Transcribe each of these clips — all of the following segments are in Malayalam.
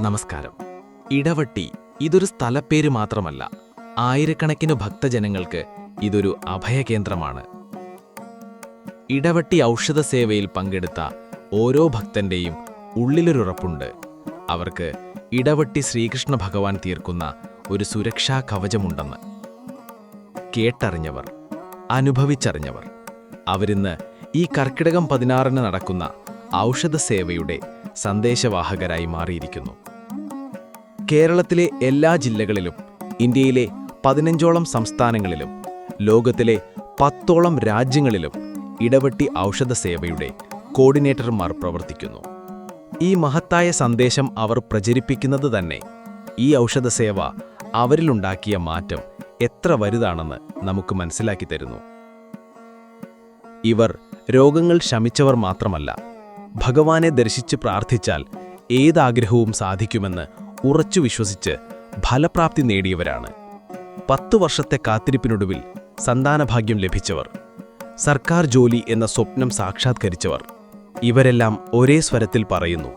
നമസ്കാരം. ഇടവട്ടി ഇതൊരു സ്ഥലപ്പേര് മാത്രമല്ല ആയിരക്കണക്കിന് ഭക്തജനങ്ങൾക്ക് ഇതൊരു അഭയകേന്ദ്രമാണ്. ഇടവട്ടി ഔഷധ സേവയിൽ പങ്കെടുത്ത ഓരോ ഭക്തന്റെയും ഉള്ളിലൊരുറപ്പുണ്ട്. അവർക്ക് ഇടവട്ടി ശ്രീകൃഷ്ണ ഭഗവാൻ തീർക്കുന്ന ഒരു സുരക്ഷാ കവചമുണ്ടെന്ന്. കേട്ടറിഞ്ഞവർ അനുഭവിച്ചറിഞ്ഞവർ അവരിന്ന് ഈ കർക്കിടകം പതിനാറിന് നടക്കുന്ന ഔഷധ സേവയുടെ സന്ദേശവാഹകരായി മാറിയിരിക്കുന്നു. കേരളത്തിലെ എല്ലാ ജില്ലകളിലും ഇന്ത്യയിലെ പതിനഞ്ചോളം സംസ്ഥാനങ്ങളിലും ലോകത്തിലെ പത്തോളം രാജ്യങ്ങളിലും ഇടവെട്ടി ഔഷധ സേവയുടെ കോർഡിനേറ്റർമാർ പ്രവർത്തിക്കുന്നു. ഈ മഹത്തായ സന്ദേശം അവർ പ്രചരിപ്പിക്കുന്നത് തന്നെ ഈ ഔഷധ സേവ അവരിലുണ്ടാക്കിയ മാറ്റം എത്ര വലുതാണെന്ന് നമുക്ക് മനസ്സിലാക്കി തരുന്നു. ഇവർ രോഗങ്ങൾ ശമിച്ചവർ മാത്രമല്ല ഭഗവാനെ ദർശിച്ച് പ്രാർത്ഥിച്ചാൽ ഏതാഗ്രഹവും സാധിക്കുമെന്ന് ഉറച്ചു വിശ്വസിച്ച് ഫലപ്രാപ്തി നേടിയവരാണ്. പത്തു വർഷത്തെ കാത്തിരിപ്പിനൊടുവിൽ സന്താനഭാഗ്യം ലഭിച്ചവർ സർക്കാർ ജോലി എന്ന സ്വപ്നം സാക്ഷാത്കരിച്ചവർ. ഇവരെല്ലാം ഒരേ സ്വരത്തിൽ പറയുന്നു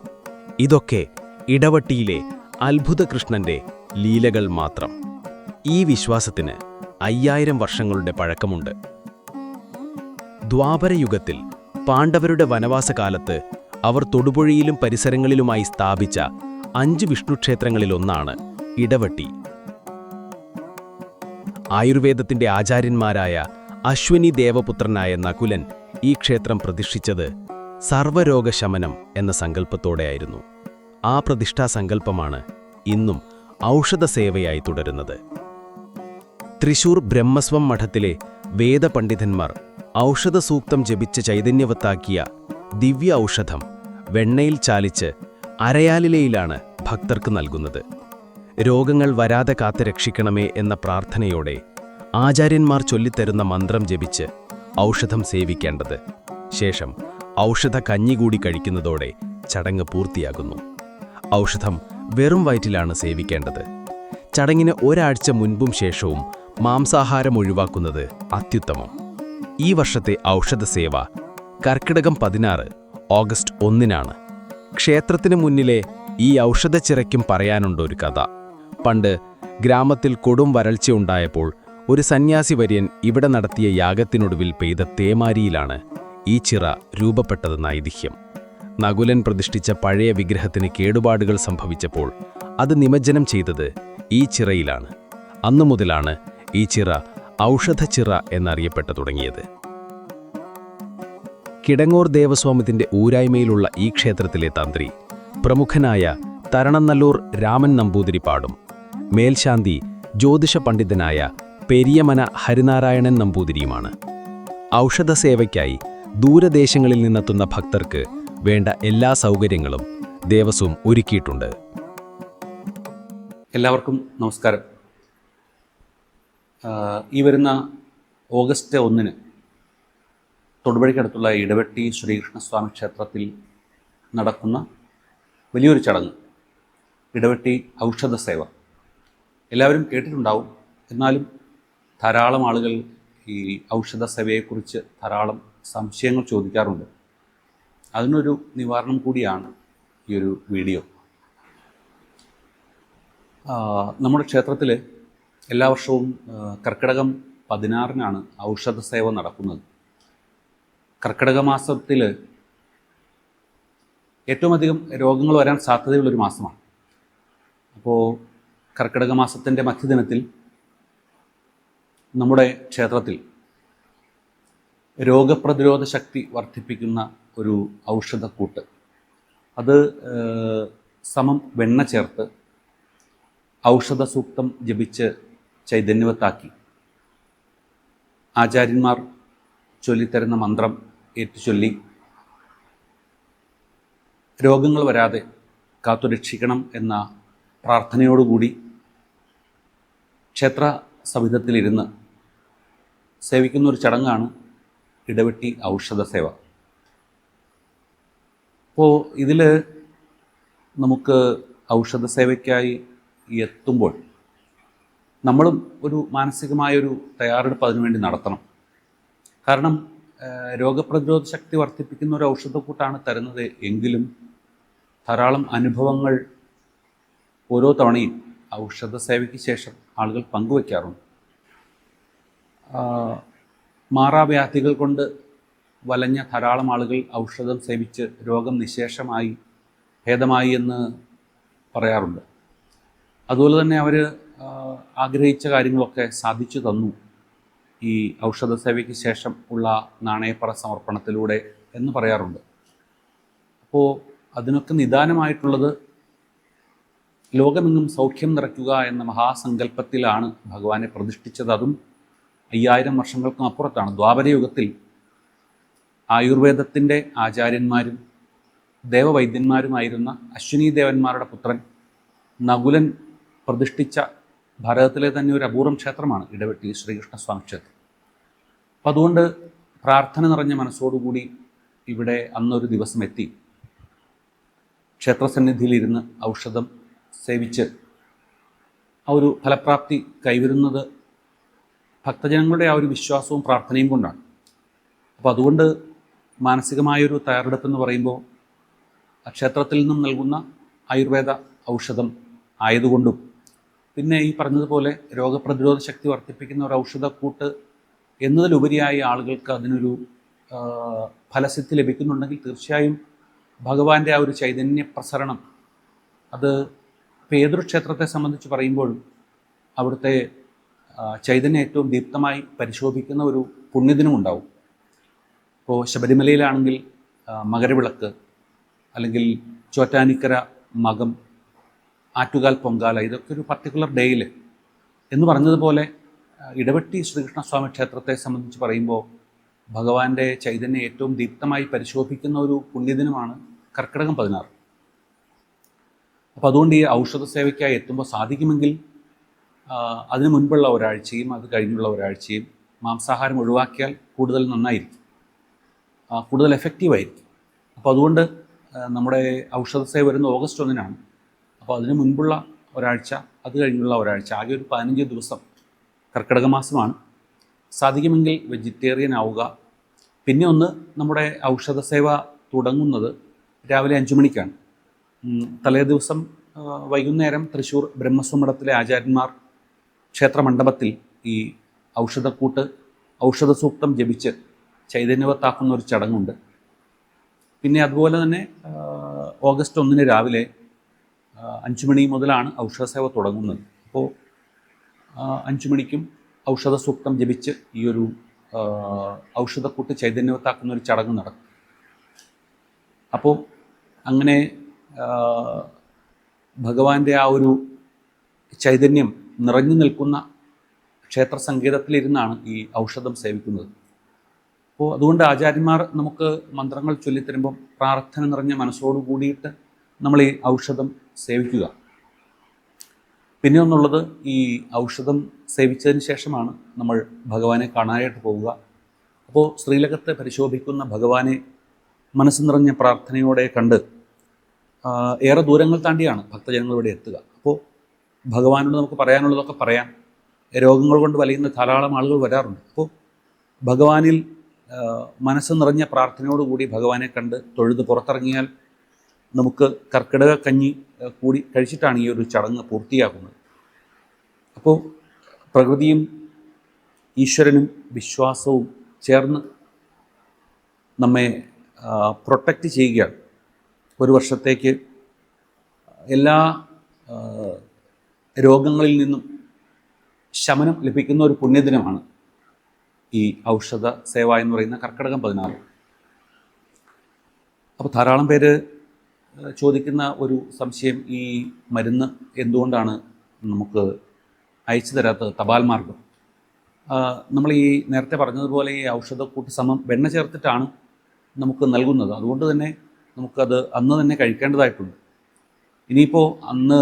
ഇതൊക്കെ ഇടവട്ടിയിലെ അത്ഭുതകൃഷ്ണന്റെ ലീലകൾ മാത്രം. ഈ വിശ്വാസത്തിന് അയ്യായിരം വർഷങ്ങളുടെ പഴക്കമുണ്ട്. ദ്വാപരയുഗത്തിൽ പാണ്ഡവരുടെ വനവാസകാലത്ത് അവർ തൊടുപുഴയിലും പരിസരങ്ങളിലുമായി സ്ഥാപിച്ച അഞ്ച് വിഷ്ണു ക്ഷേത്രങ്ങളിലൊന്നാണ് ഇടവട്ടി. ആയുർവേദത്തിന്റെ ആചാര്യന്മാരായ അശ്വനി ദേവപുത്രനായ നകുലൻ ഈ ക്ഷേത്രം പ്രതിഷ്ഠിച്ചത് സർവരോഗശമനം എന്ന സങ്കല്പത്തോടെയായിരുന്നു. ആ പ്രതിഷ്ഠാ സങ്കല്പമാണ് ഇന്നും ഔഷധസേവയായി തുടരുന്നത്. തൃശൂർ ബ്രഹ്മസ്വം മഠത്തിലെ വേദപണ്ഡിതന്മാർ ഔഷധസൂക്തം ജപിച്ച് ചൈതന്യവത്താക്കിയ ദിവ്യ ഔഷധം വെണ്ണയിൽ ചാലിച്ച് അരയാലിലയിലാണ് ഭക്തർക്ക് നൽകുന്നത്. രോഗങ്ങൾ വരാതെ കാത്ത് രക്ഷിക്കണമേ എന്ന പ്രാർത്ഥനയോടെ ആചാര്യന്മാർ ചൊല്ലിത്തരുന്ന മന്ത്രം ജപിച്ച് ഔഷധം സേവിക്കേണ്ടത്. ശേഷം ഔഷധ കഞ്ഞി കൂടി കഴിക്കുന്നതോടെ ചടങ്ങ് പൂർത്തിയാകുന്നു. ഔഷധം വെറും വയറ്റിലാണ് സേവിക്കേണ്ടത്. ചടങ്ങിന് ഒരാഴ്ച മുൻപും ശേഷവും മാംസാഹാരം ഒഴിവാക്കുന്നത് അത്യുത്തമം. ഈ വർഷത്തെ ഔഷധ സേവ കർക്കിടകം പതിനാറ് ഓഗസ്റ്റ് ഒന്നിനാണ്. ക്ഷേത്രത്തിന് മുന്നിലെ ഈ ഔഷധച്ചിറയ്ക്കും പറയാനുണ്ടൊരു കഥ. പണ്ട് ഗ്രാമത്തിൽ കൊടും വരൾച്ചയുണ്ടായപ്പോൾ ഒരു സന്യാസി വര്യൻ ഇവിടെ നടത്തിയ യാഗത്തിനൊടുവിൽ പെയ്ത തേമാരിയിലാണ് ഈ ചിറ രൂപപ്പെട്ടതെന്ന ഐതിഹ്യം. നകുലൻ പ്രതിഷ്ഠിച്ച പഴയ വിഗ്രഹത്തിന് കേടുപാടുകൾ സംഭവിച്ചപ്പോൾ അത് നിമജ്ജനം ചെയ്തത് ഈ ചിറയിലാണ്. അന്നു മുതലാണ് ഈ ചിറ ഔഷധച്ചിറ എന്നറിയപ്പെട്ടു തുടങ്ങിയത്. കിടങ്ങൂർ ദേവസ്വാമത്തിന്റെ ഊരായ്മയിലുള്ള ഈ ക്ഷേത്രത്തിലെ തന്ത്രി പ്രമുഖനായ തരണനല്ലൂർ രാമൻ നമ്പൂതിരി പാടും മേൽശാന്തി ജ്യോതിഷ പണ്ഡിതനായ പെരിയമന ഹരിനാരായണൻ നമ്പൂതിരിയുമാണ്. ഔഷധസേവയ്ക്കായി ദൂരദേശങ്ങളിൽ നിന്നെത്തുന്ന ഭക്തർക്ക് വേണ്ട എല്ലാ സൗകര്യങ്ങളും ദേവസ്വം ഒരുക്കിയിട്ടുണ്ട്. എല്ലാവർക്കും നമസ്കാരം. ഈ വരുന്ന ഓഗസ്റ്റ് ഒന്നിന് തൊടുപുഴയ്ക്കടുത്തുള്ള ഇടവെട്ടി ശ്രീകൃഷ്ണസ്വാമി ക്ഷേത്രത്തിൽ നടക്കുന്ന വലിയൊരു ചടങ്ങ്. ഇടവെട്ടി ഔഷധ സേവ. എല്ലാവരും കേട്ടിട്ടുണ്ടാവും. എന്നാലും ധാരാളം ആളുകൾ ഈ ഔഷധ സേവയെക്കുറിച്ച് ധാരാളം സംശയങ്ങൾ ചോദിക്കാറുണ്ട്. അതിനൊരു നിവാരണം കൂടിയാണ് ഈ ഒരു വീഡിയോ. നമ്മുടെ ക്ഷേത്രത്തിൽ എല്ലാ വർഷവും കർക്കിടകം പതിനാറിനാണ് ഔഷധ സേവ നടക്കുന്നത്. കർക്കിടക മാസത്തിൽ ഏറ്റവും അധികം രോഗങ്ങൾ വരാൻ സാധ്യതയുള്ളൊരു മാസമാണ്. അപ്പോൾ കർക്കിടക മാസത്തിന്റെ മധ്യദിനത്തിൽ നമ്മുടെ ക്ഷേത്രത്തിൽ രോഗപ്രതിരോധ ശക്തി വർദ്ധിപ്പിക്കുന്ന ഒരു ഔഷധക്കൂട്ട്. അത് സമം വെണ്ണ ചേർത്ത് ഔഷധ സൂക്തം ജപിച്ച് ചൈതന്യവത്താക്കി. ആചാര്യന്മാർ ചൊല്ലിത്തരുന്ന മന്ത്രം ഏറ്റുചൊല്ലി. രോഗങ്ങൾ വരാതെ കാത്തുരക്ഷിക്കണം എന്ന പ്രാർത്ഥനയോടുകൂടി ക്ഷേത്ര സവിധത്തിലിരുന്ന് സേവിക്കുന്ന ഒരു ചടങ്ങാണ് ഇടവെട്ടി ഔഷധ സേവ. അപ്പോൾ ഇതിൽ നമുക്ക് ഔഷധ സേവയ്ക്കായി എത്തുമ്പോൾ നമ്മളും ഒരു മാനസികമായൊരു തയ്യാറെടുപ്പ് അതിനുവേണ്ടി നടത്തണം. കാരണം രോഗപ്രതിരോധ ശക്തി വർദ്ധിപ്പിക്കുന്ന ഒരു ഔഷധക്കൂട്ടാണ് തരുന്നത് എങ്കിലും ധാരാളം അനുഭവങ്ങൾ ഓരോ തവണയും ഔഷധ സേവയ്ക്ക് ശേഷം ആളുകൾ പങ്കുവയ്ക്കാറുണ്ട് മാറാവ്യാധികൾ കൊണ്ട് വലഞ്ഞ ധാരാളം ആളുകൾ ഔഷധം സേവിച്ച് രോഗം നിശേഷമായി ഭേദമായി എന്ന് പറയാറുണ്ട്. അതുപോലെ തന്നെ അവർ ആഗ്രഹിച്ച കാര്യങ്ങളൊക്കെ സാധിച്ചു തന്നു. ഈ ഔഷധ സേവയ്ക്ക് ശേഷം ഉള്ള നാണയപ്പറ സമർപ്പണത്തിലൂടെ എന്ന് പറയാറുണ്ട്. അപ്പോൾ അതിനൊക്കെ നിദാനമായിട്ടുള്ളത് ലോകമെങ്ങും സൗഖ്യം നിറയ്ക്കുക എന്ന മഹാസങ്കല്പത്തിലാണ് ഭഗവാനെ പ്രതിഷ്ഠിച്ചത്. അതും അയ്യായിരം വർഷങ്ങൾക്കും അപ്പുറത്താണ്. ദ്വാപരയുഗത്തിൽ ആയുർവേദത്തിന്റെ ആചാര്യന്മാരും ദേവവൈദ്യന്മാരുമായിരുന്ന അശ്വിനി ദേവന്മാരുടെ പുത്രൻ നകുലൻ പ്രതിഷ്ഠിച്ച ഭാരതത്തിലെ തന്നെ ഒരു അപൂർവം ക്ഷേത്രമാണ് ഇടവെട്ടി ശ്രീകൃഷ്ണസ്വാമി ക്ഷേത്രം. അപ്പം അതുകൊണ്ട് പ്രാർത്ഥന നിറഞ്ഞ മനസ്സോടുകൂടി ഇവിടെ അന്നൊരു ദിവസം എത്തി ക്ഷേത്രസന്നിധിയിലിരുന്ന് ഔഷധം സേവിച്ച് ആ ഒരു ഫലപ്രാപ്തി കൈവരുന്നത് ഭക്തജനങ്ങളുടെ ആ ഒരു വിശ്വാസവും പ്രാർത്ഥനയും കൊണ്ടാണ്. അപ്പോൾ അതുകൊണ്ട് മാനസികമായൊരു തയ്യാറെടുപ്പ് എന്ന് പറയുമ്പോൾ ക്ഷേത്രത്തിൽ നിന്നും നൽകുന്ന ആയുർവേദ ഔഷധം ആയതുകൊണ്ടും പിന്നെ ഈ പറഞ്ഞതുപോലെ രോഗപ്രതിരോധ ശക്തി വർദ്ധിപ്പിക്കുന്ന ഒരു ഔഷധക്കൂട്ട് എന്നതിലുപരിയായി ആളുകൾക്ക് അതിനൊരു ഫലസിദ്ധി ലഭിക്കുന്നുണ്ടെങ്കിൽ തീർച്ചയായും ഭഗവാന്റെ ആ ഒരു ചൈതന്യ പ്രസരണം അത് പേതൃക്ഷേത്രത്തെ സംബന്ധിച്ച് പറയുമ്പോൾ അവിടുത്തെ ചൈതന്യം ഏറ്റവും ദീപ്തമായി പരിശോഭിക്കുന്ന ഒരു പുണ്യദിനം ഉണ്ടാവും. ഇപ്പോൾ ശബരിമലയിലാണെങ്കിൽ മകരവിളക്ക് അല്ലെങ്കിൽ ചോറ്റാനിക്കര മകം ആറ്റുകാൽ പൊങ്കാല ഇതൊക്കെ ഒരു പർട്ടിക്കുലർ ഡേയിൽ എന്ന് പറഞ്ഞതുപോലെ ഇടവെട്ടി ശ്രീകൃഷ്ണസ്വാമി ക്ഷേത്രത്തെ സംബന്ധിച്ച് പറയുമ്പോൾ ഭഗവാന്റെ ചൈതന്യം ഏറ്റവും ദീപ്തമായി പരിശോഭിക്കുന്ന ഒരു പുണ്യദിനമാണ് കർക്കിടകം പതിനാറ്. അപ്പോൾ അതുകൊണ്ട് ഈ ഔഷധ സേവയ്ക്കായി എത്തുമ്പോൾ സാധിക്കുമെങ്കിൽ അതിന് മുൻപുള്ള ഒരാഴ്ചയും അത് കഴിഞ്ഞുള്ള ഒരാഴ്ചയും മാംസാഹാരം ഒഴിവാക്കിയാൽ കൂടുതൽ നന്നായിരിക്കും. കൂടുതൽ എഫക്റ്റീവായിരിക്കും. അപ്പോൾ അതുകൊണ്ട് നമ്മുടെ ഔഷധ സേവ വരുന്ന ഓഗസ്റ്റ് ഒന്നിനാണ്. അപ്പോൾ അതിന് മുൻപുള്ള ഒരാഴ്ച അത് കഴിഞ്ഞുള്ള ഒരാഴ്ച ആകെ ഒരു പതിനഞ്ച് ദിവസം കർക്കിടക മാസമാണ് സാധിക്കുമെങ്കിൽ വെജിറ്റേറിയൻ ആവുക. പിന്നെ ഒന്ന് നമ്മുടെ ഔഷധ സേവ തുടങ്ങുന്നത് രാവിലെ അഞ്ചു മണിക്കാണ്. തലേ ദിവസം വൈകുന്നേരം തൃശ്ശൂർ ബ്രഹ്മസ്വമഠത്തിലെ ആചാര്യന്മാർ ക്ഷേത്രമണ്ഡപത്തിൽ ഈ ഔഷധക്കൂട്ട് ഔഷധ സൂക്തം ജപിച്ച് ചൈതന്യവത്താക്കുന്ന ഒരു ചടങ്ങുണ്ട്. പിന്നെ അതുപോലെ തന്നെ ഓഗസ്റ്റ് ഒന്നിന് രാവിലെ അഞ്ചു മണി മുതലാണ് ഔഷധ സേവ തുടങ്ങുന്നത്. അപ്പോൾ അഞ്ച് മണിക്കും ഔഷധ സൂക്തം ജപിച്ച് ഈ ഒരു ഔഷധക്കൂട്ട് ചൈതന്യവത്താക്കുന്ന ഒരു ചടങ്ങ് നടക്കും. അപ്പോൾ അങ്ങനെ ഭഗവാന്റെ ആ ഒരു ചൈതന്യം നിറഞ്ഞു നിൽക്കുന്ന ക്ഷേത്ര സംഗീതത്തിലിരുന്നാണ് ഈ ഔഷധം സേവിക്കുന്നത്. അപ്പോൾ അതുകൊണ്ട് ആചാര്യന്മാർ നമുക്ക് മന്ത്രങ്ങൾ ചൊല്ലിത്തരുമ്പം പ്രാർത്ഥന നിറഞ്ഞ മനസ്സോടു കൂടിയിട്ട് നമ്മൾ ഈ ഔഷധം സേവിക്കുക. പിന്നെ ഒന്നുള്ളത് ഈ ഔഷധം സേവിച്ചതിന് ശേഷമാണ് നമ്മൾ ഭഗവാനെ കാണാനായിട്ട് പോവുക. അപ്പോൾ ശ്രീലകത്തെ പരിശോഭിക്കുന്ന ഭഗവാനെ മനസ്സ് നിറഞ്ഞ പ്രാർത്ഥനയോടെ കണ്ട് ഏറെ ദൂരങ്ങൾ താണ്ടിയാണ് ഭക്തജനങ്ങൾ ഇവിടെ എത്തുക. അപ്പോൾ ഭഗവാനോട് നമുക്ക് പറയാനുള്ളതൊക്കെ പറയാം. രോഗങ്ങൾ കൊണ്ട് വലയുന്ന ധാരാളം ആളുകൾ വരാറുണ്ട്. അപ്പോൾ ഭഗവാനിൽ മനസ്സ് നിറഞ്ഞ പ്രാർത്ഥനയോടുകൂടി ഭഗവാനെ കണ്ട് തൊഴുത് പുറത്തിറങ്ങിയാൽ നമുക്ക് കർക്കിടക കഞ്ഞി കൂടി കഴിച്ചിട്ടാണ് ഈ ഒരു ചടങ്ങ് പൂർത്തിയാക്കുന്നത് അപ്പോൾ പ്രകൃതിയും ഈശ്വരനും വിശ്വാസവും ചേർന്ന് നമ്മെ പ്രൊട്ടക്റ്റ് ചെയ്യുകയാണ്. ഒരു വർഷത്തേക്ക് എല്ലാ രോഗങ്ങളിൽ നിന്നും ശമനം ലഭിക്കുന്ന ഒരു പുണ്യദിനമാണ് ഈ ഔഷധ സേവ എന്ന് പറയുന്ന കർക്കിടകം പതിനാറ്. അപ്പോൾ ധാരാളം പേര് ചോദിക്കുന്ന ഒരു സംശയം ഈ മരുന്ന് എന്തുകൊണ്ടാണ് നമുക്ക് അയച്ചു തരാത്തത് തപാൽ മാർഗം. നമ്മൾ ഈ നേരത്തെ പറഞ്ഞതുപോലെ ഈ ഔഷധക്കൂട്ട് സമം വെണ്ണ ചേർത്തിട്ടാണ് നമുക്ക് നൽകുന്നത്. അതുകൊണ്ട് തന്നെ നമുക്കത് അന്ന് തന്നെ കഴിക്കേണ്ടതായിട്ടുണ്ട്. ഇനിയിപ്പോൾ അന്ന്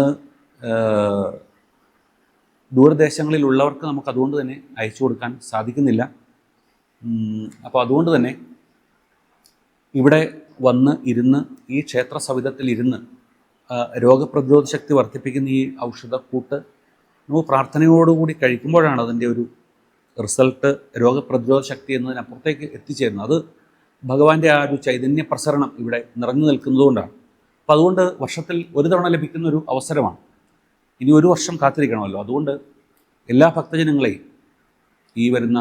ദൂരദേശങ്ങളിലുള്ളവർക്ക് നമുക്ക് അതുകൊണ്ട് തന്നെ അയച്ചു കൊടുക്കാൻ സാധിക്കുന്നില്ല. അപ്പോൾ അതുകൊണ്ട് തന്നെ ഇവിടെ വന്ന് ഇരുന്ന് ഈ ക്ഷേത്ര സവിധത്തിൽ ഇരുന്ന് രോഗപ്രതിരോധ ശക്തി വർദ്ധിപ്പിക്കുന്ന ഈ ഔഷധക്കൂട്ട് നമുക്ക് പ്രാർത്ഥനയോടുകൂടി കഴിക്കുമ്പോഴാണ് അതിന്റെ ഒരു റിസൾട്ട് രോഗപ്രതിരോധ ശക്തി എന്നതിനപ്പുറത്തേക്ക് എത്തിച്ചേരുന്നത്. അത് ഭഗവാന്റെ ആ ഒരു ചൈതന്യ പ്രസരണം ഇവിടെ നിറഞ്ഞു നിൽക്കുന്നതുകൊണ്ടാണ്. അപ്പോൾ അതുകൊണ്ട് വർഷത്തിൽ ഒരു തവണ ലഭിക്കുന്ന ഒരു അവസരമാണ്. ഇനി ഒരു വർഷം കാത്തിരിക്കണമല്ലോ. അതുകൊണ്ട് എല്ലാ ഭക്തജനങ്ങളെയും ഈ വരുന്ന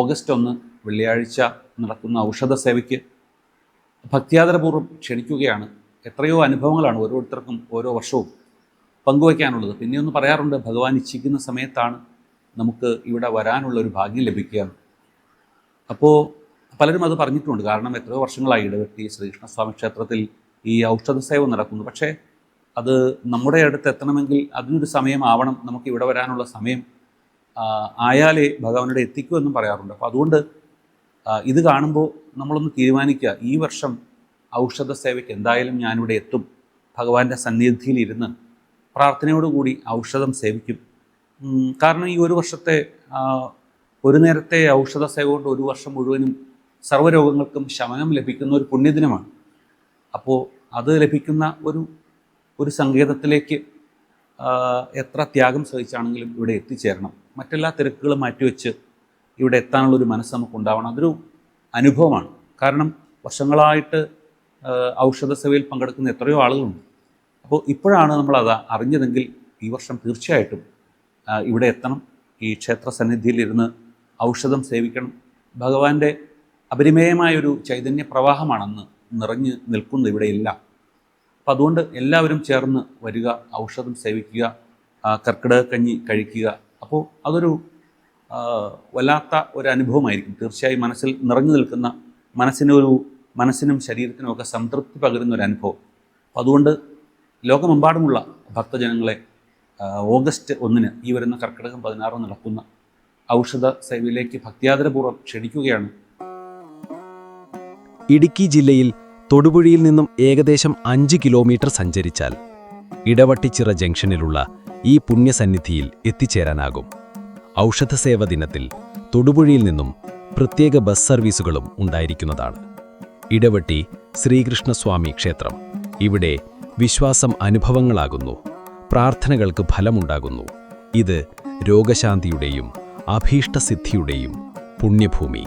ഓഗസ്റ്റ് ഒന്ന് വെള്ളിയാഴ്ച നടക്കുന്ന ഔഷധ സേവയ്ക്ക് ഭക്തിയാദരപൂർവം ക്ഷണിക്കുകയാണ്. എത്രയോ അനുഭവങ്ങളാണ് ഓരോരുത്തർക്കും ഓരോ വർഷവും. പങ്കുവയ്ക്കാനുള്ളത് പിന്നെ ഒന്ന് പറയാറുണ്ട് ഭഗവാൻ ഇച്ഛിക്കുന്ന സമയത്താണ് നമുക്ക് ഇവിടെ വരാനുള്ള ഒരു ഭാഗ്യം ലഭിക്കുക. അപ്പോൾ പലരും അത് പറഞ്ഞിട്ടുണ്ട്. കാരണം എത്രയോ വർഷങ്ങളായി ഇടവെട്ടി ശ്രീകൃഷ്ണസ്വാമി ക്ഷേത്രത്തിൽ ഈ ഔഷധ സേവ നടക്കുന്നു. പക്ഷേ അത് നമ്മുടെ അടുത്ത് എത്തണമെങ്കിൽ അതിനൊരു സമയമാവണം. നമുക്ക് ഇവിടെ വരാനുള്ള സമയം ആയാലേ ഭഗവാനോട് എത്തിക്കൂ എന്നും പറയാറുണ്ട്. അപ്പോൾ അതുകൊണ്ട് ഇത് കാണുമ്പോൾ നമ്മളൊന്ന് തീരുമാനിക്കുക ഈ വർഷം ഔഷധ സേവയ്ക്ക് എന്തായാലും ഞാനിവിടെ എത്തും. ഭഗവാന്റെ സന്നിധിയിൽ ഇരുന്ന് പ്രാർത്ഥനയോടുകൂടി ഔഷധം സേവിക്കും. കാരണം ഈ ഒരു വർഷത്തെ ഒരു നേരത്തെ ഔഷധ സേവ കൊണ്ട് ഒരു വർഷം മുഴുവനും സർവരോഗങ്ങൾക്കും ശമനം ലഭിക്കുന്ന ഒരു പുണ്യദിനമാണ്. അപ്പോൾ അത് ലഭിക്കുന്ന ഒരു ഒരു സങ്കേതത്തിലേക്ക് എത്ര ത്യാഗം സഹിച്ചാണെങ്കിലും ഇവിടെ എത്തിച്ചേരണം. മറ്റെല്ലാ തിരക്കുകളും മാറ്റിവെച്ച് ഇവിടെ എത്താനുള്ള ഒരു മനസ്സ് നമുക്ക് ഉണ്ടാവണം. അതൊരു അനുഭവമാണ്. കാരണം വർഷങ്ങളായിട്ട് ഔഷധ സേവയിൽ പങ്കെടുക്കുന്ന എത്രയോ ആളുകളുണ്ട്. അപ്പോൾ ഇപ്പോഴാണ് നമ്മൾ അത് അറിഞ്ഞതെങ്കിൽ ഈ വർഷം തീർച്ചയായിട്ടും ഇവിടെ എത്തണം. ഈ ക്ഷേത്ര സന്നിധിയിലിരുന്ന് ഔഷധം സേവിക്കണം. ഭഗവാന്റെ അപരിമേയമായൊരു ചൈതന്യ പ്രവാഹമാണെന്ന് നിറഞ്ഞു നിൽക്കുന്നത് ഇവിടെയെല്ലാം അപ്പം അതുകൊണ്ട് എല്ലാവരും ചേർന്ന് വരിക ഔഷധം സേവിക്കുക കർക്കിടക കഞ്ഞി കഴിക്കുക. അപ്പോൾ അതൊരു വല്ലാത്ത ഒരു അനുഭവമായിരിക്കും. തീർച്ചയായും മനസ്സിൽ നിറഞ്ഞു നിൽക്കുന്ന മനസ്സിനൊരു മനസ്സിനും ശരീരത്തിനും ഒക്കെ സംതൃപ്തി പകരുന്ന ഒരു അനുഭവം. അപ്പോൾ അതുകൊണ്ട് ലോകമെമ്പാടുമുള്ള ഭക്തജനങ്ങളെ ഓഗസ്റ്റ് ഒന്നിന് ഈ വരുന്ന കർക്കിടകം പതിനാറ് നടക്കുന്ന ഔഷധ സേവയിലേക്ക് ഭക്തിയാദരപൂർവം ക്ഷണിക്കുകയാണ്. ഇടുക്കി ജില്ലയിൽ തൊടുപുഴയിൽ നിന്നും ഏകദേശം അഞ്ച് കിലോമീറ്റർ സഞ്ചരിച്ചാൽ ഇടവട്ടിച്ചിറ ജംഗ്ഷനിലുള്ള ഈ പുണ്യസന്നിധിയിൽ എത്തിച്ചേരാനാകും. ഔഷധ സേവ ദിനത്തിൽ തൊടുപുഴയിൽ നിന്നും പ്രത്യേക ബസ് സർവീസുകളും ഉണ്ടായിരിക്കുന്നതാണ്. ഇടവട്ടി ശ്രീകൃഷ്ണസ്വാമി ക്ഷേത്രം. ഇവിടെ വിശ്വാസം അനുഭവങ്ങളാകുന്നു. പ്രാർത്ഥനകൾക്ക് ഫലമുണ്ടാകുന്നു. ഇത് രോഗശാന്തിയുടെയും അഭീഷ്ടസിദ്ധിയുടെയും പുണ്യഭൂമി.